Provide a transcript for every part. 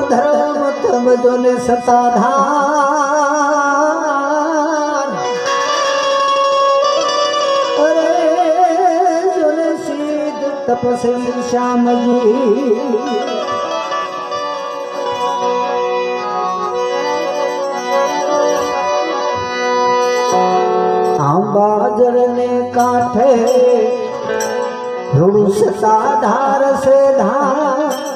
धर्म तब जो सताधा ने तपस्वी श्याम जी बाजर ने काठे रुष साधार से धार।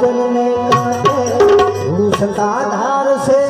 जन ने काटे भूषण आधार से